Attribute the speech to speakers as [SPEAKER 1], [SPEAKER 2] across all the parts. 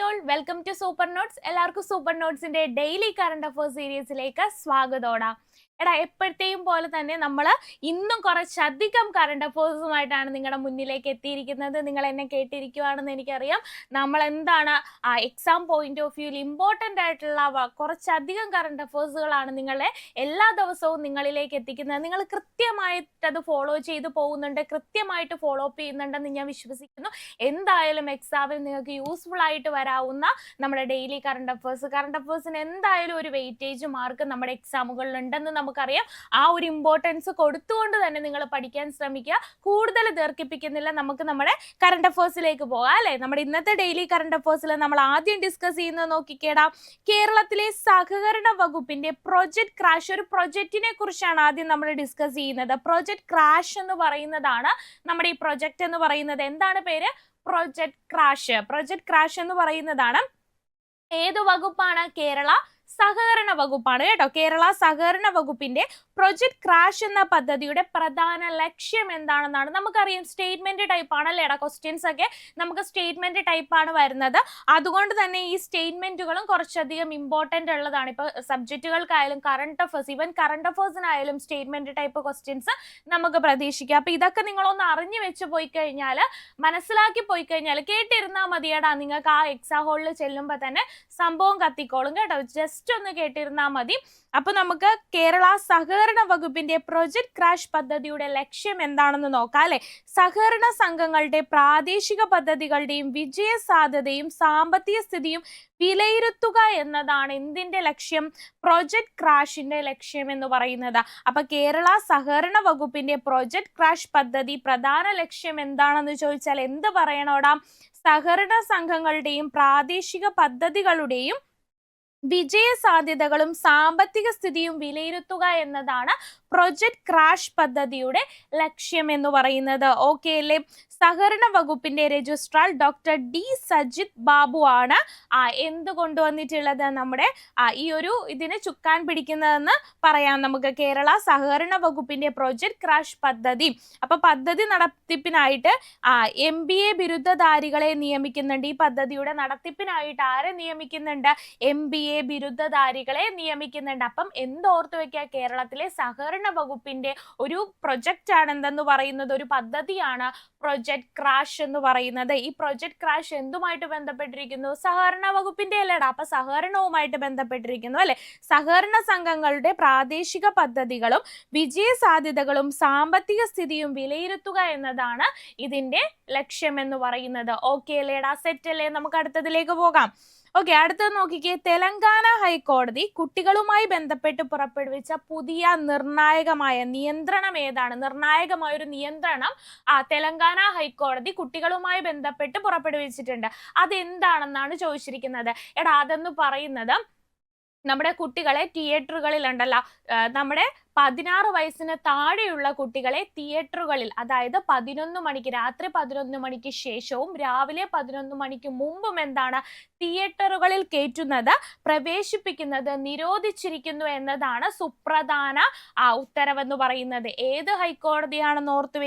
[SPEAKER 1] All welcome to super notes എല്ലാവർക്കും super നോട്ട്സിന്റെ daily current affairs സീരീസിലേക്ക് സ്വാഗതോടാം എടാ എപ്പോഴത്തെയും പോലെ തന്നെ നമ്മൾ ഇന്നും കുറച്ചധികം കറണ്ട് അഫേഴ്സുമായിട്ടാണ് നിങ്ങളുടെ മുന്നിലേക്ക് എത്തിയിരിക്കുന്നത്. നിങ്ങൾ എന്നെ കേട്ടിരിക്കുവാണെന്ന് എനിക്കറിയാം. നമ്മൾ എന്താണ് ആ എക്സാം പോയിന്റ് ഓഫ് വ്യൂവിൽ ഇമ്പോർട്ടന്റ് ആയിട്ടുള്ള കുറച്ചധികം കറണ്ട് അഫേഴ്സുകളാണ് നിങ്ങളെ എല്ലാ ദിവസവും നിങ്ങളിലേക്ക് എത്തിക്കുന്നത്. നിങ്ങൾ കൃത്യമായിട്ട് അത് ഫോളോ ചെയ്ത് പോകുന്നുണ്ട് കൃത്യമായിട്ട് ഫോളോ അപ്പ് ചെയ്യുന്നുണ്ടെന്ന് ഞാൻ വിശ്വസിക്കുന്നു. എന്തായാലും എക്സാമിൽ നിങ്ങൾക്ക് യൂസ്ഫുൾ ആയിട്ട് വരാവുന്ന നമ്മുടെ ഡെയിലി കറണ്ട് അഫേഴ്സ് കറണ്ട് അഫേഴ്സിന് എന്തായാലും ഒരു വെയിറ്റേജ് മാർക്ക് നമ്മുടെ എക്സാമുകളിൽ ഉണ്ടെന്ന് നമുക്കറിയാം. ആ ഒരു ഇമ്പോർട്ടൻസ് കൊടുത്തുകൊണ്ട് തന്നെ നിങ്ങൾ പഠിക്കാൻ ശ്രമിക്കുക. കൂടുതൽ ദീർഘിപ്പിക്കുന്നില്ല. നമുക്ക് നമ്മുടെ കറണ്ട് അഫേഴ്സിലേക്ക് പോകാം അല്ലേ? നമ്മുടെ ഇന്നത്തെ ഡെയിലി കറണ്ട് അഫേഴ്സിൽ നമ്മൾ ആദ്യം ഡിസ്കസ് ചെയ്യുന്നത് നോക്കിക്കേടാ. കേരളത്തിലെ സഹകരണ വകുപ്പിന്റെ പ്രൊജക്ട് ക്രാഷ് ഒരു പ്രൊജക്റ്റിനെ കുറിച്ചാണ് ആദ്യം നമ്മൾ ഡിസ്കസ് ചെയ്യുന്നത്. പ്രൊജക്ട് ക്രാഷ് എന്ന് പറയുന്നതാണ് നമ്മുടെ ഈ പ്രൊജക്ട് എന്ന് പറയുന്നത്. എന്താണ് പേര്? പ്രൊജക്ട് ക്രാഷ് പ്രൊജക്ട് ക്രാഷ് എന്ന് പറയുന്നതാണ് ഏത് വകുപ്പാണ് കേരള സഹകരണ വകുപ്പാണ് കേട്ടോ. കേരള സഹകരണ വകുപ്പിന്റെ പ്രൊജക്ട് ക്രാഷ് എന്ന പദ്ധതിയുടെ പ്രധാന ലക്ഷ്യം എന്താണെന്നാണ് നമുക്കറിയാം. സ്റ്റേറ്റ്മെന്റ് ടൈപ്പ് ആണല്ലേ ക്വസ്റ്റ്യൻസ് ഒക്കെ? നമുക്ക് സ്റ്റേറ്റ്മെന്റ് ടൈപ്പ് ആണ് വരുന്നത്. അതുകൊണ്ട് തന്നെ ഈ സ്റ്റേറ്റ്മെന്റുകളും കുറച്ചധികം ഇമ്പോർട്ടന്റ് ഉള്ളതാണ്. ഇപ്പൊ സബ്ജക്റ്റുകൾക്കായാലും കറണ്ട് അഫേഴ്സ് ഈവൻ കറണ്ട് അഫേഴ്സിനായാലും സ്റ്റേറ്റ്മെന്റ് ടൈപ്പ് ക്വസ്റ്റ്യൻസ് നമുക്ക് പ്രതീക്ഷിക്കാം. അപ്പൊ ഇതൊക്കെ നിങ്ങളൊന്ന് അറിഞ്ഞു വെച്ച് പോയി കഴിഞ്ഞാൽ മനസ്സിലാക്കി പോയി കഴിഞ്ഞാൽ കേട്ടിരുന്നാൽ മതിയടാ. നിങ്ങൾക്ക് ആ എക്സാം ഹോളിൽ ചെല്ലുമ്പോൾ തന്നെ സംഭവം കത്തിക്കോളും കേട്ടോ. ജസ്റ്റ് ഒന്ന് കേട്ടിരുന്നാൽ മതി. അപ്പൊ നമുക്ക് കേരള സഹകരണ വകുപ്പിന്റെ പ്രൊജക്ട് ക്രാഷ് പദ്ധതിയുടെ ലക്ഷ്യം എന്താണെന്ന് നോക്കാം അല്ലെ? സഹകരണ സംഘങ്ങളുടെ പ്രാദേശിക പദ്ധതികളുടെയും വിജയ സാധ്യതയും സാമ്പത്തിക സ്ഥിതിയും വിലയിരുത്തുക എന്നതാണ് എന്തിന്റെ ലക്ഷ്യം? പ്രൊജക്ട് ക്രാഷിന്റെ ലക്ഷ്യം എന്ന് പറയുന്നത്. അപ്പൊ കേരള സഹകരണ വകുപ്പിന്റെ പ്രൊജക്ട് ക്രാഷ് പദ്ധതി പ്രധാന ലക്ഷ്യം എന്താണെന്ന് ചോദിച്ചാൽ എന്ത് പറയണോടാം? സഹകരണ സംഘങ്ങളുടെയും പ്രാദേശിക പദ്ധതികളുടെയും വിജയ സാധ്യതകളും സാമ്പത്തിക സ്ഥിതിയും വിലയിരുത്തുക എന്നതാണ് പ്രൊജക്ട് ക്രാഷ് പദ്ധതിയുടെ ലക്ഷ്യം എന്ന് പറയുന്നത്. ഓക്കെ അല്ലേ? സഹകരണ വകുപ്പിന്റെ registrar doctor D Sajith Babu ആണ്. എന്ത് കൊണ്ടുവന്നിട്ടുള്ളത്? നമ്മുടെ ഈ ഒരു ഇതിനെ ചുക്കാൻ പിടിക്കുന്നതെന്ന് പറയാം നമുക്ക്. കേരള സഹകരണ വകുപ്പിന്റെ പ്രൊജക്ട് ക്രാഷ് പദ്ധതി. അപ്പൊ പദ്ധതി നടത്തിപ്പിനായിട്ട് എം ബി എ ബിരുദധാരികളെ നിയമിക്കുന്നുണ്ട്. ഈ പദ്ധതിയുടെ നടത്തിപ്പിനായിട്ട് ആരെ നിയമിക്കുന്നുണ്ട്? എം ബി എ ബിരുദധാരികളെ നിയമിക്കുന്നുണ്ട്. അപ്പം എന്തോർത്ത് വെക്കുക? കേരളത്തിലെ സഹകരണ വകുപ്പിന്റെ ഒരു പ്രൊജക്റ്റ് ആണ് എന്തെന്ന് പറയുന്നത്? ഒരു പദ്ധതിയാണ് പ്രൊജക്ട് ക്രാഷ് എന്ന് പറയുന്നത്. ഈ പ്രൊജക്ട് ക്രാഷ് എന്തുമായിട്ട് ബന്ധപ്പെട്ടിരിക്കുന്നു? സഹകരണ വകുപ്പിന്റെ അല്ലേടാ. അപ്പൊ സഹകരണവുമായിട്ട് ബന്ധപ്പെട്ടിരിക്കുന്നു അല്ലെ? സഹകരണ സംഘങ്ങളുടെ പ്രാദേശിക പദ്ധതികളും വിജയ സാധ്യതകളും സാമ്പത്തിക സ്ഥിതിയും വിലയിരുത്തുക എന്നതാണ് ഇതിന്റെ ലക്ഷ്യം എന്ന് പറയുന്നത്. ഓക്കെ അല്ലേടാ? സെറ്റ് അല്ലേ? നമുക്ക് അടുത്തതിലേക്ക് പോകാം. ഓക്കെ അടുത്തത് നോക്കിക്കേ. തെലങ്കാന ഹൈക്കോടതി കുട്ടികളുമായി ബന്ധപ്പെട്ട് പുറപ്പെടുവിച്ച പുതിയ നിർണായകമായ നിയന്ത്രണം ഏതാണ്? നിർണായകമായ ഒരു നിയന്ത്രണം ആ തെലങ്കാന ഹൈക്കോടതി കുട്ടികളുമായി ബന്ധപ്പെട്ട് പുറപ്പെടുവിച്ചിട്ടുണ്ട്. അതെന്താണെന്നാണ് ചോദിച്ചിരിക്കുന്നത്? എടാ അതെന്ന് പറയുന്നത് നമ്മുടെ കുട്ടികളെ തിയേറ്ററുകളിൽ ഉണ്ടല്ലോ നമ്മുടെ പതിനാറ് വയസ്സിന് താഴെയുള്ള കുട്ടികളെ തിയേറ്ററുകളിൽ അതായത് പതിനൊന്ന് മണിക്ക് രാത്രി പതിനൊന്ന് മണിക്ക് ശേഷവും രാവിലെ പതിനൊന്ന് മണിക്ക് മുമ്പും എന്താണ് തിയേറ്ററുകളിൽ കയറ്റുന്നത് പ്രവേശിപ്പിക്കുന്നത് നിരോധിച്ചിരിക്കുന്നു എന്നതാണ് സുപ്രധാന ആ ഉത്തരവെന്ന് പറയുന്നത്. ഏത് ഹൈക്കോടതിയാണെന്ന് ഓർത്തു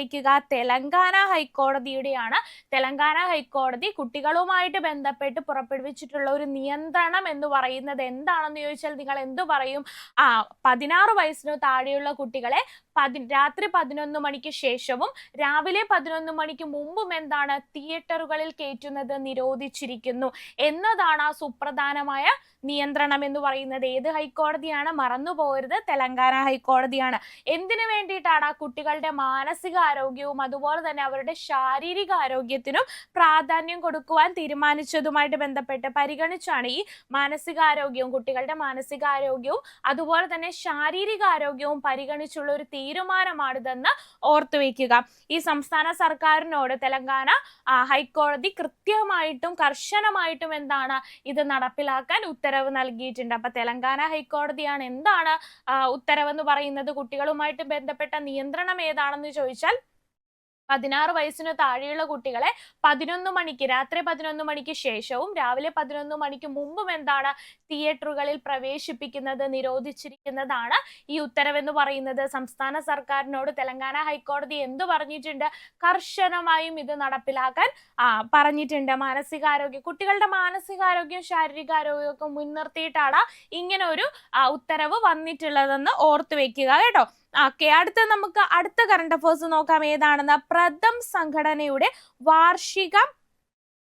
[SPEAKER 1] തെലങ്കാന ഹൈക്കോടതിയുടെയാണ്. തെലങ്കാന ഹൈക്കോടതി കുട്ടികളുമായിട്ട് ബന്ധപ്പെട്ട് പുറപ്പെടുവിച്ചിട്ടുള്ള ഒരു നിയന്ത്രണം എന്ന് പറയുന്നത് എന്താണെന്ന് ചോദിച്ചാൽ നിങ്ങൾ എന്തു പറയും? ആ പതിനാറ് വയസ്സിന് താഴെയുള്ള കുട്ടികളെ പതി രാത്രി പതിനൊന്ന് മണിക്ക് ശേഷവും രാവിലെ പതിനൊന്ന് മണിക്ക് മുമ്പും എന്താണ് തിയേറ്ററുകളിൽ കയറ്റുന്നത് നിരോധിച്ചിരിക്കുന്നു. എന്നതാണ് ആ സുപ്രധാനമായ നിയന്ത്രണം എന്ന് പറയുന്നത്. ഏത് ഹൈക്കോടതിയാണ്? മറന്നു പോകരുത് തെലങ്കാന ഹൈക്കോടതിയാണ്. എന്തിനു വേണ്ടിയിട്ടാണ് ആ കുട്ടികളുടെ മാനസിക ആരോഗ്യവും അതുപോലെ തന്നെ അവരുടെ ശാരീരിക ആരോഗ്യത്തിനും പ്രാധാന്യം കൊടുക്കുവാൻ തീരുമാനിച്ചതുമായിട്ട് ബന്ധപ്പെട്ട് പരിഗണിച്ചാണ് ഈ മാനസികാരോഗ്യവും കുട്ടികളുടെ മാനസികാരോഗ്യവും അതുപോലെ തന്നെ ശാരീരിക ആരോഗ്യവും പരിഗണിച്ചുള്ള ഒരു തീരുമാനമാണിതെന്ന് ഓർത്തു വെക്കുക. ഈ സംസ്ഥാന സർക്കാരിനോട് തെലങ്കാന ഹൈക്കോടതി കൃത്യമായിട്ടും കർശനമായിട്ടും എന്താണ് ഇത് നടപ്പിലാക്കാൻ ഉത്തരവ് നൽകിയിട്ടുണ്ട്. അപ്പൊ തെലങ്കാന ഹൈക്കോടതിയാണ് എന്താണ് ഉത്തരവെന്ന് പറയുന്നത്? കുട്ടികളുമായിട്ട് ബന്ധപ്പെട്ട നിയന്ത്രണം ഏതാണെന്ന് ചോദിച്ചാൽ പതിനാറ് വയസ്സിന് താഴെയുള്ള കുട്ടികളെ പതിനൊന്ന് മണിക്ക് രാത്രി പതിനൊന്ന് മണിക്ക് ശേഷവും രാവിലെ പതിനൊന്ന് മണിക്ക് മുമ്പും എന്താണ് തിയേറ്ററുകളിൽ പ്രവേശിപ്പിക്കുന്നത് നിരോധിച്ചിരിക്കുന്നതാണ് ഈ ഉത്തരവെന്ന് പറയുന്നത്. സംസ്ഥാന സർക്കാരിനോട് തെലങ്കാന ഹൈക്കോടതി എന്തു പറഞ്ഞിട്ടുണ്ട്? കർശനമായും ഇത് നടപ്പിലാക്കാൻ പറഞ്ഞിട്ടുണ്ട്. മാനസികാരോഗ്യ കുട്ടികളുടെ മാനസികാരോഗ്യം ശാരീരികാരോഗ്യമൊക്കെ മുൻനിർത്തിയിട്ടാണ് ഇങ്ങനെ ഒരു ഉത്തരവ് വന്നിട്ടുള്ളതെന്ന് ഓർത്തു വെക്കുക കേട്ടോ. ഓക്കെ അടുത്ത നമുക്ക് അടുത്ത കറണ്ട് അഫേഴ്സ് നോക്കാം. ഏതാണെന്ന്? പ്രഥം സംഘടനയുടെ വാർഷിക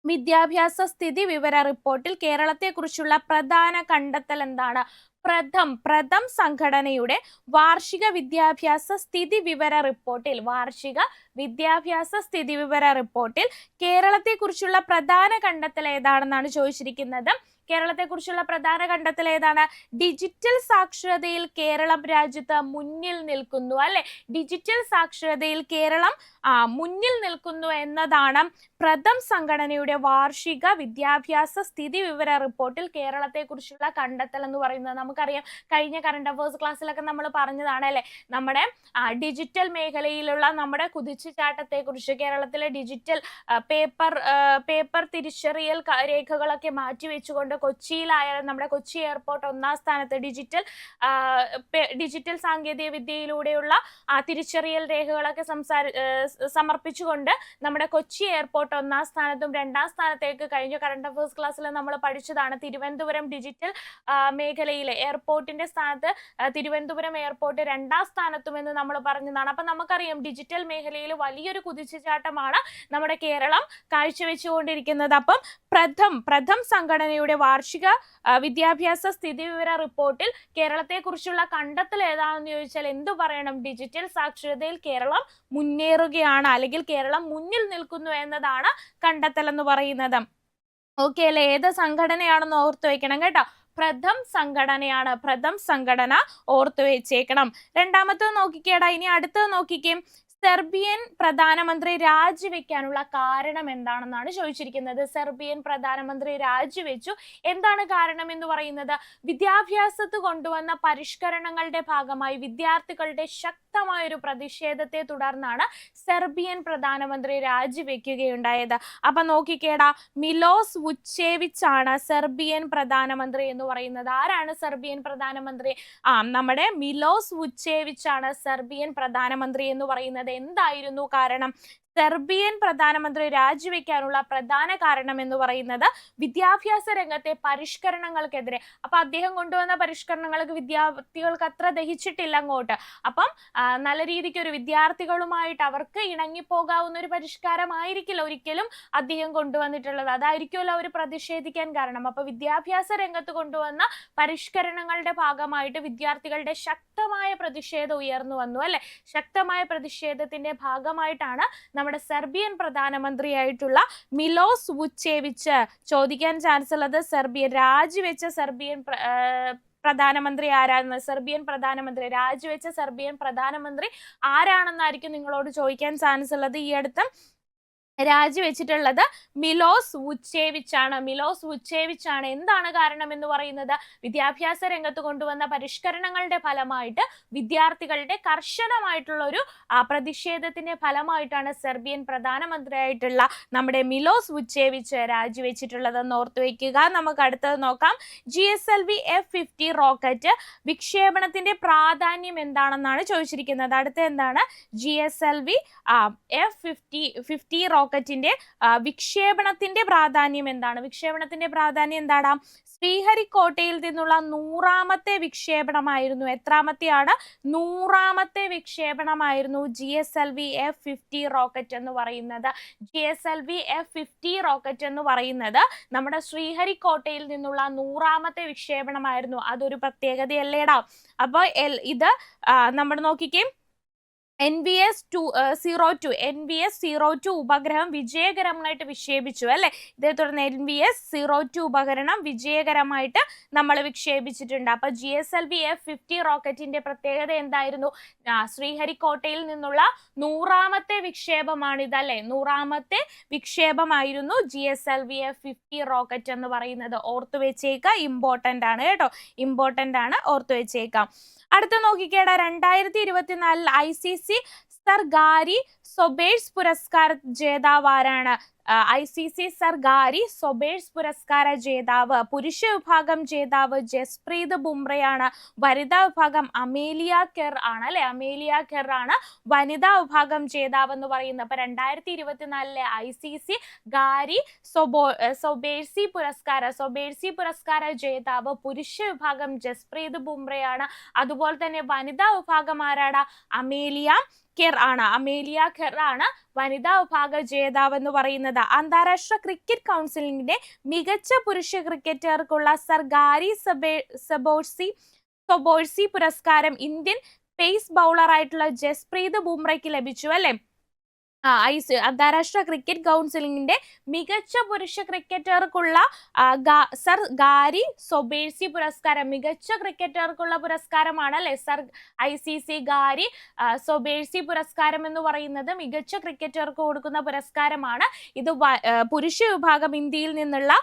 [SPEAKER 1] വിദ്യാഭ്യാസ സ്ഥിതി വിവര റിപ്പോർട്ടിൽ കേരളത്തെക്കുറിച്ചുള്ള പ്രധാന കണ്ടെത്തൽ എന്താണ്? പ്രഥം പ്രഥം സംഘടനയുടെ വാർഷിക വിദ്യാഭ്യാസ സ്ഥിതി വിവര റിപ്പോർട്ടിൽ വാർഷിക വിദ്യാഭ്യാസ സ്ഥിതി വിവര റിപ്പോർട്ടിൽ കേരളത്തെക്കുറിച്ചുള്ള പ്രധാന കണ്ടെത്തൽ ഏതാണെന്നാണ് ചോദിച്ചിരിക്കുന്നത്? കേരളത്തെക്കുറിച്ചുള്ള പ്രധാന കണ്ടെത്തൽ ഏതാണ്? ഡിജിറ്റൽ സാക്ഷരതയിൽ കേരളം രാജ്യത്ത് മുന്നിൽ നിൽക്കുന്നു അല്ലെ? ഡിജിറ്റൽ സാക്ഷരതയിൽ കേരളം മുന്നിൽ നിൽക്കുന്നു എന്നതാണ് പ്രഥം സംഘടനയുടെ വാർഷിക വിദ്യാഭ്യാസ സ്ഥിതി വിവര റിപ്പോർട്ടിൽ കേരളത്തെക്കുറിച്ചുള്ള കണ്ടെത്തൽ എന്ന് പറയുന്നത്. നമുക്കറിയാം കഴിഞ്ഞ കറണ്ട് അഫേഴ്സ് ക്ലാസ്സിലൊക്കെ നമ്മൾ പറഞ്ഞതാണ് അല്ലെ? നമ്മുടെ ഡിജിറ്റൽ മേഖലയിലുള്ള നമ്മുടെ കുതിച്ചുചാട്ടത്തെക്കുറിച്ച് കേരളത്തിലെ ഡിജിറ്റൽ പേപ്പർ പേപ്പർ തിരിച്ചറിയൽ രേഖകളൊക്കെ മാറ്റി വെച്ചുകൊണ്ട് കൊച്ചിയിലായാലും നമ്മുടെ കൊച്ചി എയർപോർട്ട് ഒന്നാം സ്ഥാനത്ത് ഡിജിറ്റൽ ഡിജിറ്റൽ സാങ്കേതിക വിദ്യയിലൂടെയുള്ള ആ തിരിച്ചറിയൽ രേഖകളൊക്കെ സംസാര സമർപ്പിച്ചുകൊണ്ട് നമ്മുടെ കൊച്ചി എയർപോർട്ട് ഒന്നാം സ്ഥാനത്തും രണ്ടാം സ്ഥാനത്തേക്ക് കഴിഞ്ഞ. കറണ്ട് അഫേഴ്സ് ക്ലാസ്സിൽ നമ്മൾ പഠിച്ചതാണ് തിരുവനന്തപുരം ഡിജിറ്റൽ മേഖലയിലെ എയർപോർട്ടിന്റെ സ്ഥാനത്ത് തിരുവനന്തപുരം എയർപോർട്ട് രണ്ടാം സ്ഥാനത്തും എന്ന് നമ്മൾ പറഞ്ഞതാണ്. അപ്പൊ നമുക്കറിയാം ഡിജിറ്റൽ മേഖലയിൽ വലിയൊരു കുതിച്ചുചാട്ടമാണ് നമ്മുടെ കേരളം കാഴ്ചവെച്ചുകൊണ്ടിരിക്കുന്നത്. അപ്പം പ്രഥം പ്രഥം സംഘടനയുടെ വാർഷിക വിദ്യാഭ്യാസ സ്ഥിതി വിവര റിപ്പോർട്ടിൽ കേരളത്തെക്കുറിച്ചുള്ള കണ്ടെത്തൽ ഏതാണെന്ന് ചോദിച്ചാൽ എന്തു പറയണം? ഡിജിറ്റൽ സാക്ഷരതയിൽ കേരളം മുന്നേറുകയാണ് അല്ലെങ്കിൽ കേരളം മുന്നിൽ നിൽക്കുന്നു എന്നതാണ് കണ്ടെത്തൽ എന്ന് പറയുന്നത്. ഓക്കെ അല്ലെ? ഏത് സംഘടനയാണെന്ന് ഓർത്തു വെക്കണം കേട്ടോ. പ്രഥം സംഘടനയാണ്. പ്രഥം സംഘടന ഓർത്തു വെച്ചേക്കണം. രണ്ടാമത്തത് നോക്കിക്കേടാ. ഇനി അടുത്തത് നോക്കിക്കേ. സെർബിയൻ പ്രധാനമന്ത്രി രാജിവെക്കാനുള്ള കാരണം എന്താണെന്നാണ് ചോദിച്ചിരിക്കുന്നത്. സെർബിയൻ പ്രധാനമന്ത്രി രാജിവെച്ചു. എന്താണ് കാരണം എന്ന് പറയുന്നത്? വിദ്യാഭ്യാസത്ത് കൊണ്ടുവന്ന പരിഷ്കരണങ്ങളുടെ ഭാഗമായി വിദ്യാർത്ഥികളുടെ ശക്തമായ ഒരു പ്രതിഷേധത്തെ തുടർന്നാണ് സെർബിയൻ പ്രധാനമന്ത്രി രാജിവെക്കുകയുണ്ടായത്. അപ്പൊ നോക്കിക്കേടാ മിലോസ് വുച്ചേവിച്ച് ആണ് സെർബിയൻ പ്രധാനമന്ത്രി എന്ന് പറയുന്നത്. ആരാണ് സെർബിയൻ പ്രധാനമന്ത്രി? ആ നമ്മുടെ മിലോസ് വുച്ചേവിച്ച് ആണ് സെർബിയൻ പ്രധാനമന്ത്രി എന്ന് പറയുന്നത്. എന്തായിരുന്നു കാരണം സെർബിയൻ പ്രധാനമന്ത്രി രാജിവെക്കാനുള്ള പ്രധാന കാരണം എന്ന് പറയുന്നത് വിദ്യാഭ്യാസ രംഗത്തെ പരിഷ്കരണങ്ങൾക്കെതിരെ. അപ്പൊ അദ്ദേഹം കൊണ്ടുവന്ന പരിഷ്കരണങ്ങൾക്ക് വിദ്യാർത്ഥികൾക്ക് അത്ര ദഹിച്ചിട്ടില്ല അങ്ങോട്ട്. അപ്പം നല്ല രീതിക്ക് ഒരു വിദ്യാർത്ഥികളുമായിട്ട് അവർക്ക് ഇണങ്ങിപ്പോകാവുന്ന ഒരു പരിഷ്കാരമായിരിക്കില്ല ഒരിക്കലും അദ്ദേഹം കൊണ്ടുവന്നിട്ടുള്ളത്. അതായിരിക്കുമല്ലോ അവർ പ്രതിഷേധിക്കാൻ കാരണം. അപ്പൊ വിദ്യാഭ്യാസ രംഗത്ത് കൊണ്ടുവന്ന പരിഷ്കരണങ്ങളുടെ ഭാഗമായിട്ട് വിദ്യാർത്ഥികളുടെ ശക്തമായ പ്രതിഷേധം ഉയർന്നു വന്നു അല്ലെ? ശക്തമായ പ്രതിഷേധത്തിന്റെ ഭാഗമായിട്ടാണ് നമ്മുടെ സെർബിയൻ പ്രധാനമന്ത്രിയായിട്ടുള്ള മിലോസ് വുച്ചേവിച്ച് ചോദിക്കാൻ ചാൻസ് ഉള്ളത് സെർബിയൻ രാജിവെച്ച സെർബിയൻ പ്രധാനമന്ത്രി ആരാണെന്ന് സെർബിയൻ പ്രധാനമന്ത്രി രാജിവെച്ച സെർബിയൻ പ്രധാനമന്ത്രി ആരാണെന്നായിരിക്കും നിങ്ങളോട് ചോദിക്കാൻ ചാൻസ് ഉള്ളത്? ഈ അടുത്ത് രാജിവെച്ചിട്ടുള്ളത് മിലോസ് വുച്ചേവിച്ച് ആണ് മിലോസ് വുച്ചേവിച്ച് ആണ് എന്താണ് കാരണം എന്ന് പറയുന്നത്? വിദ്യാഭ്യാസ രംഗത്ത് കൊണ്ടുവന്ന പരിഷ്കരണങ്ങളുടെ ഫലമായിട്ട് വിദ്യാർത്ഥികളുടെ കർശനമായിട്ടുള്ള ഒരു പ്രതിഷേധത്തിന്റെ ഫലമായിട്ടാണ് സെർബിയൻ പ്രധാനമന്ത്രിയായിട്ടുള്ള നമ്മുടെ മിലോസ് വുച്ചേവിച്ച് രാജിവെച്ചിട്ടുള്ളതെന്ന് ഓർത്തു വെക്കുക. നമുക്ക് അടുത്തത് നോക്കാം. G S L V F fifty rocket വിക്ഷേപണത്തിന്റെ പ്രാധാന്യം എന്താണെന്നാണ് ചോദിച്ചിരിക്കുന്നത്. അടുത്ത എന്താണ്? G S L V F fifty fifty റോക്കറ്റിന്റെ വിക്ഷേപണത്തിന്റെ പ്രാധാന്യം എന്താണ്? വിക്ഷേപണത്തിന്റെ പ്രാധാന്യം എന്താണ് ശ്രീഹരിക്കോട്ടയിൽ നിന്നുള്ള നൂറാമത്തെ വിക്ഷേപണമായിരുന്നു. എത്രാമത്തെയാണ്? നൂറാമത്തെ വിക്ഷേപണമായിരുന്നു G S L V F fifty rocket എന്ന് പറയുന്നത്. G S L V F fifty rocket എന്ന് പറയുന്നത് നമ്മുടെ ശ്രീഹരിക്കോട്ടയിൽ നിന്നുള്ള നൂറാമത്തെ വിക്ഷേപണമായിരുന്നു. അതൊരു പ്രത്യേകതയല്ലേടാ? അപ്പോൾ ഇത് നമ്മൾ നോക്കിക്കേ. N V S two zero two N V S zero two ഉപഗ്രഹം വിജയകരമായിട്ട് വിക്ഷേപിച്ചു അല്ലെ? ഇതേ തുടർന്ന് N V S zero two ഉപകരണം വിജയകരമായിട്ട് നമ്മൾ വിക്ഷേപിച്ചിട്ടുണ്ട്. അപ്പൊ G S L V F fifty റോക്കറ്റിന്റെ പ്രത്യേകത എന്തായിരുന്നു? ശ്രീഹരിക്കോട്ടയിൽ നിന്നുള്ള നൂറാമത്തെ വിക്ഷേപമാണ് ഇതല്ലേ നൂറാമത്തെ വിക്ഷേപമായിരുന്നു G S L V F fifty rocket എന്ന് പറയുന്നത്. ഓർത്തു വെച്ചേക്കുക ഇമ്പോർട്ടന്റ് ആണ് കേട്ടോ. ഇമ്പോർട്ടന്റ് ആണ് ഓർത്തു വെച്ചേക്കാം. അടുത്ത നോക്കിക്കേട. രണ്ടായിരത്തി ഇരുപത്തിനാലിൽ I C C sir Garry Sobers പുരസ്കാര ജേതാവ് ആരാണ് I C C sir Garry Sobers പുരസ്കാര ജേതാവ് പുരുഷ വിഭാഗം ജേതാവ് ജസ്പ്രീത് ബുംറയാണ്. വനിതാ വിഭാഗം അമേലിയ കെർ ആണ് അല്ലെ? അമേലിയ കെർ ആണ് വനിതാ വിഭാഗം ജേതാവ് എന്ന് പറയുന്നത്. അപ്പൊ രണ്ടായിരത്തി ഇരുപത്തിനാലിലെ ഐ സി സി ഗാരി സൊബോ സൊബേഴ്സി പുരസ്കാര സൊബേഴ്സി പുരസ്കാര ജേതാവ് പുരുഷ വിഭാഗം ജസ്പ്രീത് ബുംറയാണ്. അതുപോലെ തന്നെ വനിതാ വിഭാഗം ആരാടാ? അമേലിയ കെർ ആണ്. അമേലിയ കെർ ആണ് വനിതാ വിഭാഗ ജേതാവ് എന്ന് പറയുന്നത് അന്താരാഷ്ട്ര ക്രിക്കറ്റ് കൗൺസിലിന്റെ മികച്ച പുരുഷ ക്രിക്കറ്റർക്കുള്ള സർ ഗാരി സബേ സബോഴ്സി സൊബോഴ്സി പുരസ്കാരം ഇന്ത്യൻ പേസ് ബൗളറായിട്ടുള്ള ജസ്പ്രീത് ബുംറയ്ക്ക് ലഭിച്ചു അല്ലെ? ആ സി അന്താരാഷ്ട്ര ക്രിക്കറ്റ് കൗൺസിലിംഗിന്റെ മികച്ച പുരുഷ ക്രിക്കറ്റർക്കുള്ള സർ ഗാരി സൊബേഴ്സി പുരസ്കാരം മികച്ച ക്രിക്കറ്റർക്കുള്ള പുരസ്കാരമാണ് അല്ലെ sir I C C Garry സൊബേഴ്സി പുരസ്കാരം എന്ന് പറയുന്നത് മികച്ച ക്രിക്കറ്റർക്ക് കൊടുക്കുന്ന പുരസ്കാരമാണ്. ഇത് പുരുഷ വിഭാഗം ഇന്ത്യയിൽ നിന്നുള്ള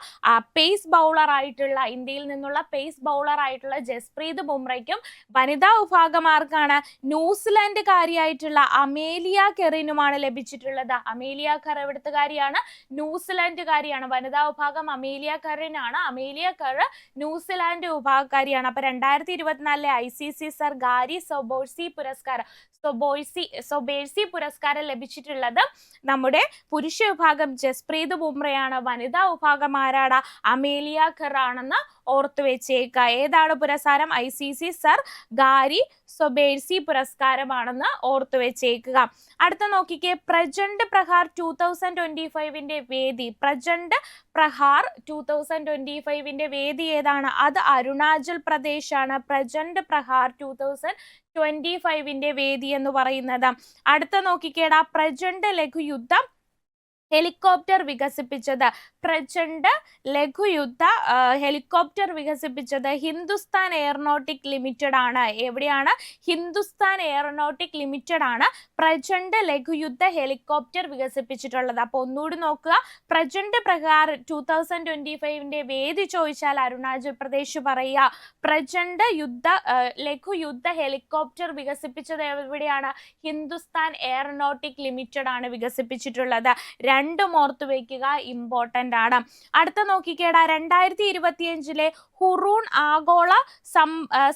[SPEAKER 1] പേസ് ബൗളർ ആയിട്ടുള്ള ഇന്ത്യയിൽ നിന്നുള്ള പേസ് ബൗളർ ആയിട്ടുള്ള ജസ്പ്രീത് ബുംറയ്ക്കും വനിതാ വിഭാഗമാർക്കാണ് ന്യൂസിലാൻഡ് കാര്യമായിട്ടുള്ള അമേലിയ കെറിനുമാണ് ലഭിച്ചിട്ടുള്ളത് അമേലിയ കർ എവിടുത്തുകാരിയാണ് ന്യൂസിലാൻഡുകാരിയാണ്. വനിതാ വിഭാഗം അമേലിയ കറിനാണ് അമേലിയ കർ ന്യൂസിലാൻഡ് വിഭാഗക്കാരിയാണ്. അപ്പൊ രണ്ടായിരത്തി ഇരുപത്തിനാലിലെ I C C sir Garry സൊബോഴ്സി പുരസ്കാരം. സൊബോഴ്സി സൊബേഴ്സി പുരസ്കാരം ലഭിച്ചിട്ടുള്ളത് നമ്മുടെ പുരുഷ വിഭാഗം ജസ്പ്രീത് ബുംറയാണ്. വനിതാ വിഭാഗം ആരാടാ? അമേലിയ ഖർ ആണെന്ന് ഓർത്തു വെച്ചേക്കുക. ഏതാണ് പുരസ്കാരം? I C C sir Garry സൊബേഴ്സി പുരസ്കാരമാണെന്ന് ഓർത്തു വെച്ചേക്കുക. അടുത്ത നോക്കിക്കേ Prachand Prahar two thousand twenty ഫൈവിന്റെ വേദി. Prachand Prahar two thousand twenty ഫൈവിന്റെ വേദി ഏതാണ്? അത് അരുണാചൽ പ്രദേശ് ആണ് Prachand Prahar two thousand twenty ഫൈവിന്റെ വേദി എന്ന് പറയുന്നത്. അടുത്ത നോക്കിക്കേടാ പ്രചണ്ഡ് ലഘുയുദ്ധം ഹെലികോപ്റ്റർ വികസിപ്പിച്ചത്. പ്രചണ്ഡ് ലഘുയുദ്ധ ഹെലികോപ്റ്റർ വികസിപ്പിച്ചത് ഹിന്ദുസ്ഥാൻ എയറോനോട്ടിക് ലിമിറ്റഡ് ആണ്. എവിടെയാണ്? ഹിന്ദുസ്ഥാൻ എയറോനോട്ടിക് ലിമിറ്റഡ് ആണ് പ്രചണ്ഡ് ലഘുയുദ്ധ ഹെലികോപ്റ്റർ വികസിപ്പിച്ചിട്ടുള്ളത്. അപ്പൊ ഒന്നുകൂടി നോക്കുക. Prachand Prahar two thousand twenty ഫൈവിന്റെ വേദി ചോദിച്ചാൽ അരുണാചൽ പ്രദേശ് പറയുക പ്രചണ്ഡ് യുദ്ധ ലഘുയുദ്ധ ഹെലികോപ്റ്റർ വികസിപ്പിച്ചത് എവിടെയാണ്? ഹിന്ദുസ്ഥാൻ എയറോനോട്ടിക് ലിമിറ്റഡ് ആണ് വികസിപ്പിച്ചിട്ടുള്ളത്. രണ്ടും ഓർത്തു വെക്കുക. ഇമ്പോർട്ടന്റ് ആണ് അടുത്ത നോക്കിക്കേടാ. രണ്ടായിരത്തി ഇരുപത്തിയഞ്ചിലെ ഹുറൂൺ ആഗോള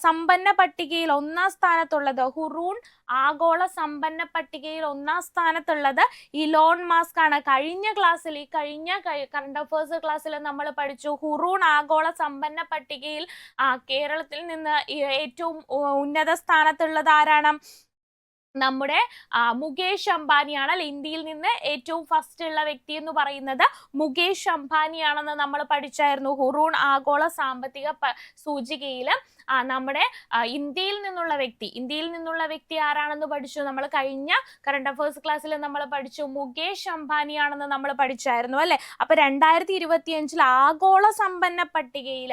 [SPEAKER 1] സമ്പന്ന പട്ടികയിൽ ഒന്നാം സ്ഥാനത്തുള്ളത് ഹുറൂൺ ആഗോള സമ്പന്ന പട്ടികയിൽ ഒന്നാം സ്ഥാനത്തുള്ളത് ഇലോൺ മാസ്ക് ആണ്. കഴിഞ്ഞ ക്ലാസ്സിൽ ഈ കഴിഞ്ഞ കറണ്ട് അഫേഴ്സ് ക്ലാസ്സിൽ നമ്മൾ പഠിച്ചു. ഹുറൂൺ ആഗോള സമ്പന്ന പട്ടികയിൽ കേരളത്തിൽ നിന്ന് ഏറ്റവും ഉന്നത സ്ഥാനത്തുള്ളത് ആരാണ്? നമ്മുടെ മുകേഷ് അംബാനിയാണ് അല്ലെ ഇന്ത്യയിൽ നിന്ന് ഏറ്റവും ഫസ്റ്റ് ഉള്ള വ്യക്തി എന്ന് പറയുന്നത്. മുകേഷ് അംബാനിയാണെന്ന് നമ്മൾ പഠിച്ചായിരുന്നു ഹുറൂൺ ആഗോള സാമ്പത്തിക സൂചികയിൽ ആ നമ്മുടെ ഇന്ത്യയിൽ നിന്നുള്ള വ്യക്തി. ഇന്ത്യയിൽ നിന്നുള്ള വ്യക്തി ആരാണെന്ന് പഠിച്ചു. നമ്മൾ കഴിഞ്ഞ കറണ്ട് അഫേഴ്സ് ക്ലാസ്സിൽ നമ്മൾ പഠിച്ചു. മുകേഷ് അംബാനിയാണെന്ന് നമ്മൾ പഠിച്ചായിരുന്നു അല്ലെ? അപ്പൊ രണ്ടായിരത്തി ഇരുപത്തി അഞ്ചിൽ ആഗോള സമ്പന്ന പട്ടികയിൽ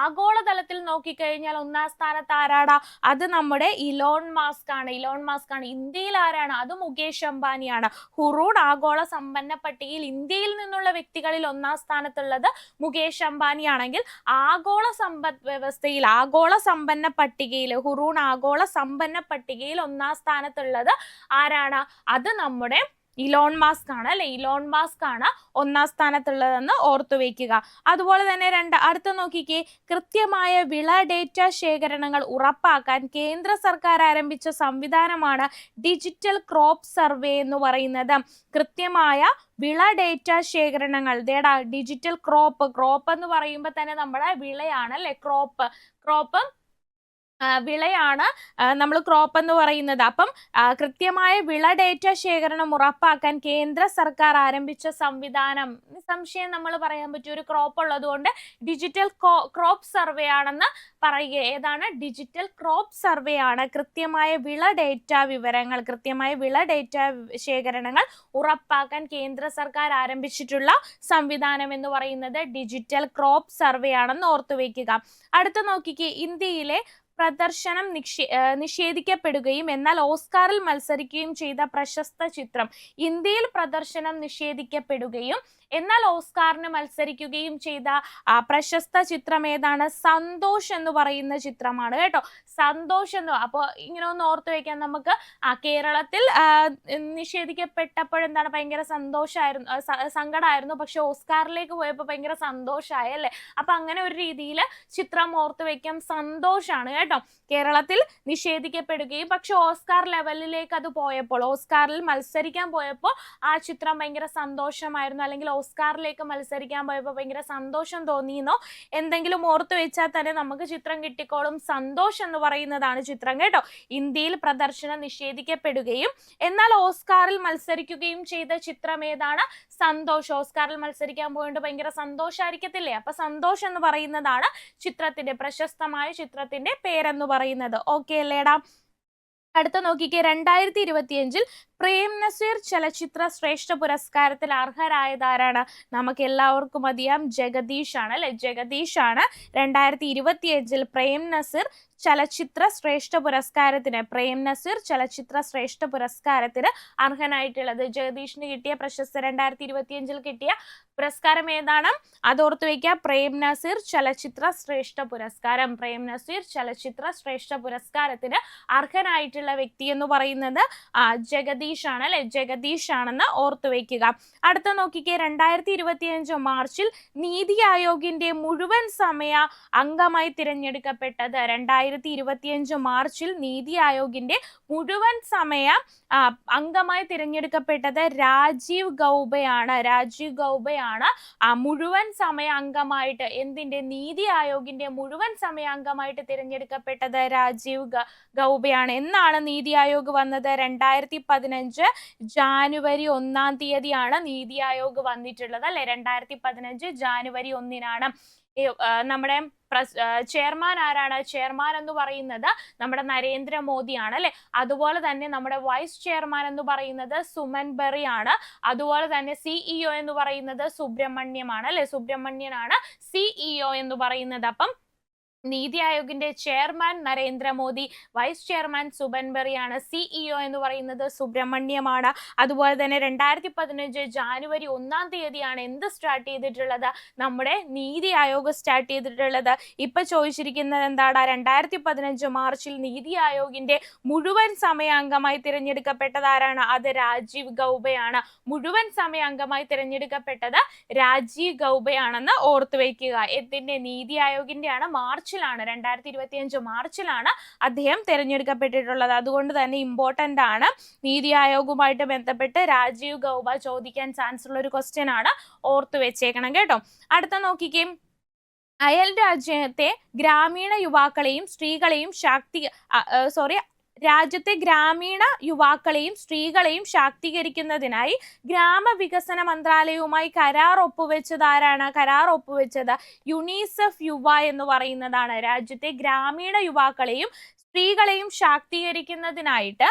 [SPEAKER 1] ആഗോളതലത്തിൽ നോക്കിക്കഴിഞ്ഞാൽ ഒന്നാം സ്ഥാനത്ത് ആരാടാ? അത് നമ്മുടെ ഇലോൺ മാസ്ക് ആണ്. ഇലോൺ മാസ്ക് ആണ്. ഇന്ത്യയിൽ ആരാണ്? അത് മുകേഷ് അംബാനിയാണ്. ഹുറൂൺ ആഗോള സമ്പന്ന പട്ടികയിൽ ഇന്ത്യയിൽ നിന്നുള്ള വ്യക്തികളിൽ ഒന്നാം സ്ഥാനത്തുള്ളത് മുകേഷ് അംബാനി ആണെങ്കിൽ ആഗോള സമ്പദ് വ്യവസ്ഥയിൽ ആഗോള സമ്പന്ന പട്ടികയിൽ ഹുറൂൺ ആഗോള സമ്പന്ന പട്ടികയിൽ ഒന്നാം സ്ഥാനത്തുള്ളത് ആരാണ്? അത് നമ്മുടെ ഇലോൺ മാസ്ക് ആണ് അല്ലെ? ഇലോൺ മാസ്ക് ആണ് ഒന്നാം സ്ഥാനത്തുള്ളതെന്ന് ഓർത്തു വെക്കുക. അതുപോലെ തന്നെ രണ്ട് അടുത്ത നോക്കിക്കേ കൃത്യമായ വിള ഡേറ്റ ശേഖരണങ്ങൾ ഉറപ്പാക്കാൻ കേന്ദ്ര സർക്കാർ ആരംഭിച്ച സംവിധാനമാണ് ഡിജിറ്റൽ ക്രോപ്പ് സർവേ എന്ന് പറയുന്നത്. കൃത്യമായ വിള ഡേറ്റ ശേഖരണങ്ങൾ ദേടാ ഡിജിറ്റൽ ക്രോപ്പ് ക്രോപ്പ് എന്ന് പറയുമ്പോൾ തന്നെ നമ്മുടെ വിളയാണ് അല്ലെ? ക്രോപ്പ്. ക്രോപ്പ് വിളയാണ് നമ്മൾ ക്രോപ്പ് എന്ന് പറയുന്നത്. അപ്പം കൃത്യമായ വിള ഡേറ്റ ശേഖരണം ഉറപ്പാക്കാൻ കേന്ദ്ര സർക്കാർ ആരംഭിച്ച സംവിധാനം. സംശയം നമ്മൾ പറയാൻ പറ്റും ഒരു ക്രോപ്പ് ഉള്ളതുകൊണ്ട് ഡിജിറ്റൽ ക്രോപ്പ് സർവേ ആണെന്ന് പറയുക ഏതാണ്? ഡിജിറ്റൽ ക്രോപ്പ് സർവേ ആണ്. കൃത്യമായ വിള ഡേറ്റ വിവരങ്ങൾ കൃത്യമായ വിള ഡേറ്റ ശേഖരണങ്ങൾ ഉറപ്പാക്കാൻ കേന്ദ്ര സർക്കാർ ആരംഭിച്ചിട്ടുള്ള സംവിധാനം എന്ന് പറയുന്നത് ഡിജിറ്റൽ ക്രോപ്പ് സർവേ ആണെന്ന് ഓർത്തു വെക്കുക അടുത്ത നോക്കിക്കേ ഇന്ത്യയിലെ പ്രദർശനം നിക്ഷേ നിഷേധിക്കപ്പെടുകയും എന്നാൽ ഓസ്കാറിൽ മത്സരിക്കുകയും ചെയ്ത പ്രശസ്ത ചിത്രം ഇന്ത്യയിൽ പ്രദർശനം നിഷേധിക്കപ്പെടുകയും എന്നാൽ ഓസ്കാറിന് മത്സരിക്കുകയും ചെയ്ത പ്രശസ്ത ചിത്രം ഏതാണ്? സന്തോഷ് എന്ന് പറയുന്ന ചിത്രമാണ് കേട്ടോ. സന്തോഷ് എന്ന് അപ്പോൾ ഇങ്ങനെ ഒന്ന് ഓർത്ത് വെക്കാൻ നമുക്ക്. കേരളത്തിൽ നിഷേധിക്കപ്പെട്ടപ്പോഴെന്താണ് ഭയങ്കര സന്തോഷമായിരുന്നു സങ്കടമായിരുന്നു പക്ഷെ ഓസ്കാറിലേക്ക് പോയപ്പോൾ ഭയങ്കര സന്തോഷമായി അല്ലേ? അപ്പൊ അങ്ങനെ ഒരു രീതിയിൽ ചിത്രം ഓർത്ത് വെക്കാം. സന്തോഷാണ് കേട്ടോ. കേരളത്തിൽ നിഷേധിക്കപ്പെടുകയും പക്ഷെ ഓസ്കാർ ലെവലിലേക്ക് അത് പോയപ്പോൾ ഓസ്കാറിൽ മത്സരിക്കാൻ പോയപ്പോൾ ആ ചിത്രം ഭയങ്കര സന്തോഷമായിരുന്നു. അല്ലെങ്കിൽ ഓസ്കാറിലേക്ക് മത്സരിക്കാൻ പോയപ്പോൾ ഭയങ്കര സന്തോഷം തോന്നിയെന്നോ? എന്തെങ്കിലും ഓർത്തു വെച്ചാൽ തന്നെ നമുക്ക് ചിത്രം കിട്ടിക്കോളും. സന്തോഷം എന്ന് പറയുന്നതാണ് ചിത്രം കേട്ടോ. ഇന്ത്യയിൽ പ്രദർശനം നിഷേധിക്കപ്പെടുകയും എന്നാൽ ഓസ്കാറിൽ മത്സരിക്കുകയും ചെയ്ത ചിത്രം ഏതാണ്? സന്തോഷം. ഓസ്കാറിൽ മത്സരിക്കാൻ പോയിട്ട് ഭയങ്കര സന്തോഷമായിരിക്കത്തില്ലേ അപ്പൊ സന്തോഷം എന്ന് പറയുന്നതാണ് ചിത്രത്തിന്റെ പ്രശസ്തമായ ചിത്രത്തിന്റെ പേരെന്ന് പറയുന്നത്. ഓക്കെ അല്ലേടാ? അടുത്ത നോക്കിക്കേ രണ്ടായിരത്തി ഇരുപത്തിയഞ്ചിൽ പ്രേം നസീർ ചലച്ചിത്ര ശ്രേഷ്ഠ പുരസ്കാരത്തിൽ അർഹരായതാരാണ്? നമുക്ക് എല്ലാവർക്കും അറിയാം ജഗദീഷ് ആണ് അല്ലെ? ജഗദീഷ് ആണ് രണ്ടായിരത്തി ഇരുപത്തിയഞ്ചിൽ പ്രേം നസീർ ചലച്ചിത്ര ശ്രേഷ്ഠ പുരസ്കാരത്തിന് പ്രേം നസീർ ചലച്ചിത്ര ശ്രേഷ്ഠ പുരസ്കാരത്തിന് അർഹനായിട്ടുള്ളത്. ജഗദീഷിന് കിട്ടിയ പ്രശസ്ത രണ്ടായിരത്തി ഇരുപത്തിയഞ്ചിൽ കിട്ടിയ പുരസ്കാരം ഏതാണ്? അതോർത്ത് വയ്ക്കുക പ്രേം നസീർ ചലച്ചിത്ര ശ്രേഷ്ഠ പുരസ്കാരം. പ്രേം നസീർ ചലച്ചിത്ര ശ്രേഷ്ഠ പുരസ്കാരത്തിന് അർഹനായിട്ടുള്ള വ്യക്തി എന്ന് പറയുന്നത് ജഗദീഷ് ആണ് അല്ലെ? ജഗദീഷ് ആണെന്ന് ഓർത്തു വെക്കുക. അടുത്ത നോക്കിക്കേ രണ്ടായിരത്തി ഇരുപത്തിയഞ്ച് മാർച്ചിൽ നീതി ആയോഗിന്റെ മുഴുവൻ സമയ അംഗമായി തിരഞ്ഞെടുക്കപ്പെട്ടത് രണ്ടായിരത്തി ഇരുപത്തിയഞ്ച് മാർച്ചിൽ നീതി ആയോഗിന്റെ മുഴുവൻ സമയ അംഗമായി തിരഞ്ഞെടുക്കപ്പെട്ടത് രാജീവ് ഗൗബയാണ്. രാജീവ് ഗൗബയാണ് മുഴുവൻ സമയ അംഗമായിട്ട് എന്തിന്റെ? നീതി ആയോഗിന്റെ മുഴുവൻ സമയ അംഗമായിട്ട് തിരഞ്ഞെടുക്കപ്പെട്ടത് രാജീവ് ഗൗബയാണ്. എന്നാണ് നീതി ആയോഗ് വന്നത്? രണ്ടായിരത്തി പതിനഞ്ച് ജാനുവരി ഒന്നാം തീയതിയാണ് നീതി ആയോഗ് വന്നിട്ടുള്ളത് അല്ലെ? രണ്ടായിരത്തി പതിനഞ്ച് ജാനുവരി ഒന്നിനാണ്. നമ്മുടെ ചെയർമാൻ ആരാണ്? ചെയർമാൻ എന്ന് പറയുന്നത് നമ്മുടെ നരേന്ദ്രമോദിയാണ് അല്ലെ? അതുപോലെ തന്നെ നമ്മുടെ വൈസ് ചെയർമാൻ എന്ന് പറയുന്നത് സുമൻ ബെറി ആണ് അതുപോലെ തന്നെ സിഇഒ എന്ന് പറയുന്നത് സുബ്രഹ്മണ്യമാണ് അല്ലെ? സുബ്രഹ്മണ്യനാണ് സിഇഒ എന്ന് പറയുന്നത്. അപ്പം നീതി ആയോഗിന്റെ chairman Narendra Modi vice chairman Suman ബെറിയാണ് സിഇഒ എന്ന് പറയുന്നത് സുബ്രഹ്മണ്യമാണ്. അതുപോലെ തന്നെ രണ്ടായിരത്തി പതിനഞ്ച് ജാനുവരി ഒന്നാം തീയതിയാണ് എന്ത് സ്റ്റാർട്ട് ചെയ്തിട്ടുള്ളത്? നമ്മുടെ നീതി ആയോഗ് സ്റ്റാർട്ട് ചെയ്തിട്ടുള്ളത്. ഇപ്പൊ ചോദിച്ചിരിക്കുന്നത് എന്താണ്? രണ്ടായിരത്തി പതിനഞ്ച് മാർച്ചിൽ നീതി ആയോഗിന്റെ മുഴുവൻ സമയാംഗമായി തിരഞ്ഞെടുക്കപ്പെട്ടത് ആരാണ്? അത് രാജീവ് ഗൗബയാണ്. മുഴുവൻ സമയാംഗമായി തിരഞ്ഞെടുക്കപ്പെട്ടത് രാജീവ് ഗൗബയാണെന്ന് ഓർത്തു വയ്ക്കുക എന്തിന്റെ? നീതി ആയോഗിന്റെയാണ് മാർച്ചിലാണ് രണ്ടായിരത്തി ഇരുപത്തി അഞ്ച് മാർച്ചിലാണ് അദ്ദേഹം തിരഞ്ഞെടുക്കപ്പെട്ടിട്ടുള്ളത്. അതുകൊണ്ട് തന്നെ ഇമ്പോർട്ടന്റ് ആണ്. നീതി ആയോഗുമായിട്ട് ബന്ധപ്പെട്ട് രാജീവ് ഗൗബ ചോദിക്കാൻ ചാൻസ് ഉള്ള ഒരു ക്വസ്റ്റ്യൻ ആണ് ഓർത്തു വെച്ചേക്കണം കേട്ടോ. അടുത്ത നോക്കിക്കേം. അയൽ രാജ്യത്തെ ഗ്രാമീണ യുവാക്കളെയും സ്ത്രീകളെയും ശാക്തി സോറി രാജ്യത്തെ ഗ്രാമീണ യുവാക്കളെയും സ്ത്രീകളെയും ശാക്തീകരിക്കുന്നതിനായി ഗ്രാമവികസന മന്ത്രാലയവുമായി കരാർ ഒപ്പുവെച്ചത് ആരാണ് കരാർ ഒപ്പുവെച്ചത് യുണീസെഫ് യുവ എന്ന് പറയുന്നതാണ്. രാജ്യത്തെ ഗ്രാമീണ യുവാക്കളെയും സ്ത്രീകളെയും ശാക്തീകരിക്കുന്നതിനായിട്ട്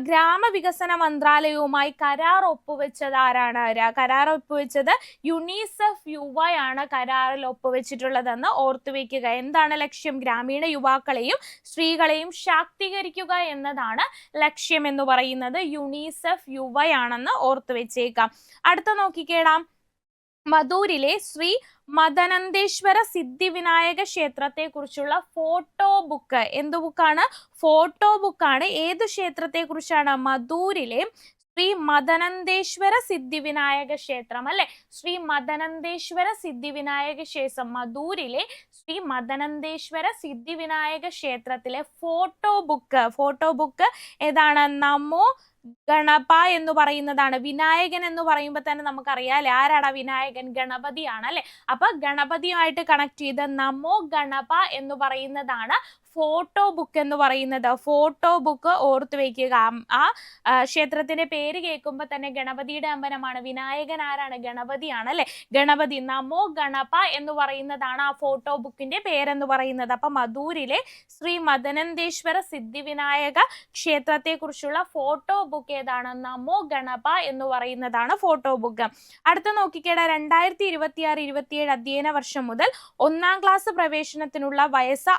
[SPEAKER 1] ഗ്രാമവികസന മന്ത്രാലയവുമായി കരാർ ഒപ്പുവെച്ചത് ആരാണ് കരാർ ഒപ്പുവെച്ചത് യുണീസെഫ് ആണ് കരാറിൽ ഒപ്പുവെച്ചിട്ടുള്ളതെന്ന് ഓർത്തുവെക്കുക എന്താണ് ലക്ഷ്യം? ഗ്രാമീണ യുവാക്കളെയും സ്ത്രീകളെയും ശാക്തീകരിക്കുക എന്നതാണ് ലക്ഷ്യം എന്ന് പറയുന്നത്. യുണീസെഫ് യുവയാണെന്ന് ഓർത്തു വെച്ചേക്കാം അടുത്ത നോക്കിക്കേടാം മധൂരിലെ ശ്രീ മദനന്തേശ്വര സിദ്ധിവിനായക ക്ഷേത്രത്തെ കുറിച്ചുള്ള ഫോട്ടോ ബുക്ക് എന്ത് ബുക്കാണ് ഫോട്ടോ ബുക്കാണ് ഏത് ക്ഷേത്രത്തെ കുറിച്ചാണ് മധൂരിലെ ശ്രീ മദനന്തേശ്വര സിദ്ധിവിനായക ക്ഷേത്രം അല്ലെ? ശ്രീ മദനന്തേശ്വര സിദ്ധിവിനായക ക്ഷേത്രം മധൂരിലെ ശ്രീ മദനന്തേശ്വര സിദ്ധിവിനായക ക്ഷേത്രത്തിലെ ഫോട്ടോ ബുക്ക് ഫോട്ടോ ബുക്ക് ഏതാണ്? നമോ ഗണപ എന്ന് പറയുന്നതാണ്. വിനായകൻ എന്ന് പറയുമ്പോൾ തന്നെ നമുക്കറിയാം ആരാടാ വിനായകൻ? ഗണപതിയാണ് അല്ലെ? അപ്പൊ ഗണപതിയുമായിട്ട് കണക്ട് ചെയ്ത നമോ ഗണപ എന്ന് പറയുന്നതാണ് ഫോട്ടോ ബുക്ക് എന്ന് പറയുന്നത്. ഫോട്ടോ ബുക്ക് ഓർത്തു വെക്കുക. ആ ക്ഷേത്രത്തിന്റെ പേര് കേൾക്കുമ്പോൾ തന്നെ ഗണപതിയുടെ അമ്പലമാണ്. വിനായകൻ ആരാണ്? ഗണപതിയാണ് അല്ലെ? ഗണപതി നമോ ഗണപ എന്ന് പറയുന്നതാണ് ആ ഫോട്ടോ ബുക്കിന്റെ പേരെന്ന് പറയുന്നത്. അപ്പൊ മധൂരിലെ ശ്രീ മദനന്തേശ്വര സിദ്ധിവിനായക ക്ഷേത്രത്തെ കുറിച്ചുള്ള ഫോട്ടോ ബുക്ക് ഏതാണ്? നമോ ഗണപ എന്ന് പറയുന്നതാണ് ഫോട്ടോ ബുക്ക് അടുത്ത നോക്കിക്കേട. രണ്ടായിരത്തി ഇരുപത്തി ആറ് ഇരുപത്തിയേഴ് അധ്യയന വർഷം മുതൽ ഒന്നാം ക്ലാസ് പ്രവേശനത്തിനുള്ള വയസ്സ്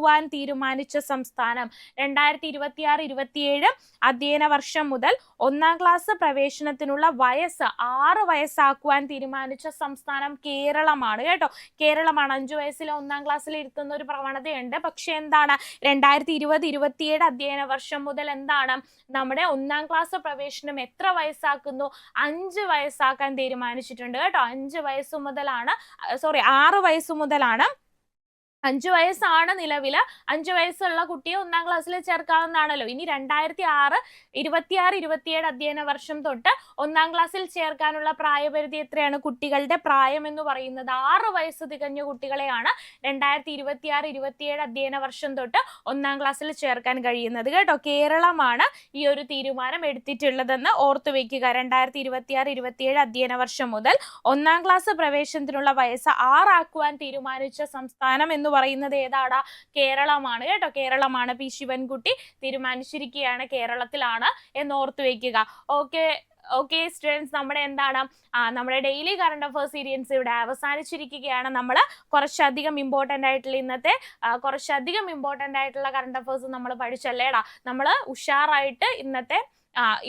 [SPEAKER 1] ആറാക്കുവാൻ തീരുമാനിച്ച സംസ്ഥാനം. രണ്ടായിരത്തി ഇരുപത്തി ആറ് ഇരുപത്തിയേഴ് അധ്യയന വർഷം മുതൽ ഒന്നാം ക്ലാസ് പ്രവേശനത്തിനുള്ള വയസ്സ് ആറ് വയസ്സാക്കുവാൻ തീരുമാനിച്ച സംസ്ഥാനം കേരളമാണ് കേട്ടോ. കേരളമാണ്. അഞ്ചു വയസ്സിൽ ഒന്നാം ക്ലാസ്സിൽ ഇരുത്തുന്ന ഒരു പ്രവണതയുണ്ട്. പക്ഷെ എന്താണ്? രണ്ടായിരത്തി ഇരുപത് ഇരുപത്തിയേഴ് അധ്യയന വർഷം മുതൽ എന്താണ്? നമ്മുടെ ഒന്നാം ക്ലാസ് പ്രവേശനം എത്ര വയസ്സാക്കുന്നു? അഞ്ച് വയസ്സാക്കാൻ തീരുമാനിച്ചിട്ടുണ്ട് കേട്ടോ. അഞ്ച് വയസ്സ് മുതലാണ് സോറി ആറ് വയസ്സ് മുതലാണ് അഞ്ചു വയസ്സാണ് നിലവിൽ അഞ്ചു വയസ്സുള്ള കുട്ടിയെ ഒന്നാം ക്ലാസ്സിൽ ചേർക്കാവുന്നതാണല്ലോ. ഇനി രണ്ടായിരത്തി ആറ് ഇരുപത്തിയാറ് ഇരുപത്തിയേഴ് അധ്യയന വർഷം തൊട്ട് ഒന്നാം ക്ലാസ്സിൽ ചേർക്കാനുള്ള പ്രായപരിധി എത്രയാണ്? കുട്ടികളുടെ പ്രായം എന്ന് പറയുന്നത് ആറ് വയസ്സ് തികഞ്ഞ കുട്ടികളെയാണ് രണ്ടായിരത്തി ഇരുപത്തിയാറ് ഇരുപത്തിയേഴ് അധ്യയന വർഷം തൊട്ട് ഒന്നാം ക്ലാസ്സിൽ ചേർക്കാൻ കഴിയുന്നത് കേട്ടോ. കേരളമാണ് ഈ ഒരു തീരുമാനം എടുത്തിട്ടുള്ളതെന്ന് ഓർത്തു വെക്കുക. രണ്ടായിരത്തി ഇരുപത്തിയാറ് ഇരുപത്തിയേഴ് അധ്യയന വർഷം മുതൽ ഒന്നാം ക്ലാസ് പ്രവേശനത്തിനുള്ള വയസ്സ് ആറാക്കുവാൻ തീരുമാനിച്ച സംസ്ഥാനം എന്ന് പറയുന്നത് ഏതാടാ? കേരളമാണ്. കേട്ടോ? കേരളമാണ്. പി. ശിവൻകുട്ടി തീരുമാനിച്ചിരിക്കുകയാണ് കേരളത്തിലാണ് എന്ന് ഓർത്തു വെക്കുക. ഓക്കെ ഓക്കെ സ്റ്റുഡൻസ് നമ്മുടെ എന്താണ്? നമ്മുടെ ഡെയിലി കറണ്ട് അഫേഴ്സ് സീരിയൻസ് ഇവിടെ അവസാനിച്ചിരിക്കുകയാണ്. നമ്മൾ കുറച്ചധികം ഇമ്പോർട്ടന്റ് ആയിട്ടുള്ള ഇന്നത്തെ കുറച്ചധികം ഇമ്പോർട്ടന്റ് ആയിട്ടുള്ള കറണ്ട് അഫേഴ്സ് നമ്മൾ പഠിച്ചല്ലേടാ നമ്മൾ ഉഷാറായിട്ട് ഇന്നത്തെ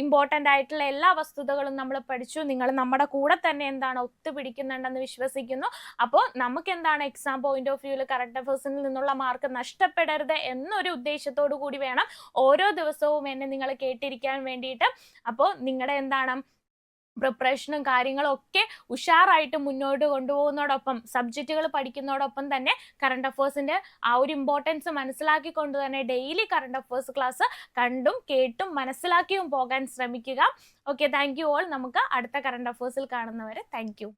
[SPEAKER 1] ഇമ്പോർട്ടന്റ് ആയിട്ടുള്ള എല്ലാ വസ്തുതകളും നമ്മൾ പഠിച്ചു. നിങ്ങൾ നമ്മുടെ കൂടെ തന്നെ എന്താണ് ഒത്തുപിടിക്കുന്നുണ്ടെന്ന് വിശ്വസിക്കുന്നു. അപ്പോൾ നമുക്ക് എന്താണ് എക്സാം പോയിന്റ് ഓഫ് വ്യൂവിൽ കറണ്ട് അഫേഴ്സിൽ നിന്നുള്ള മാർക്ക് നഷ്ടപ്പെടരുത് എന്നൊരു ഉദ്ദേശത്തോടു കൂടി വേണം ഓരോ ദിവസവും എന്നെ നിങ്ങൾ കേട്ടിരിക്കാൻ വേണ്ടിയിട്ട്. അപ്പോൾ നിങ്ങളുടെ എന്താണ് പ്രിപ്പറേഷനും കാര്യങ്ങളും ഒക്കെ ഉഷാറായിട്ട് മുന്നോട്ട് കൊണ്ടുപോകുന്നതോടൊപ്പം സബ്ജക്റ്റുകൾ പഠിക്കുന്നതോടൊപ്പം തന്നെ കറണ്ട് അഫേഴ്സിന്റെ ആ ഒരു ഇമ്പോർട്ടൻസ് മനസ്സിലാക്കിക്കൊണ്ട് തന്നെ ഡെയിലി കറണ്ട് അഫേഴ്സ് ക്ലാസ് കണ്ടും കേട്ടും മനസ്സിലാക്കിയും പോകാൻ ശ്രമിക്കുക. ഓക്കെ താങ്ക് യു ഓൾ നമുക്ക് അടുത്ത കറണ്ട് അഫേഴ്സിൽ കാണുന്നവരെ താങ്ക് യു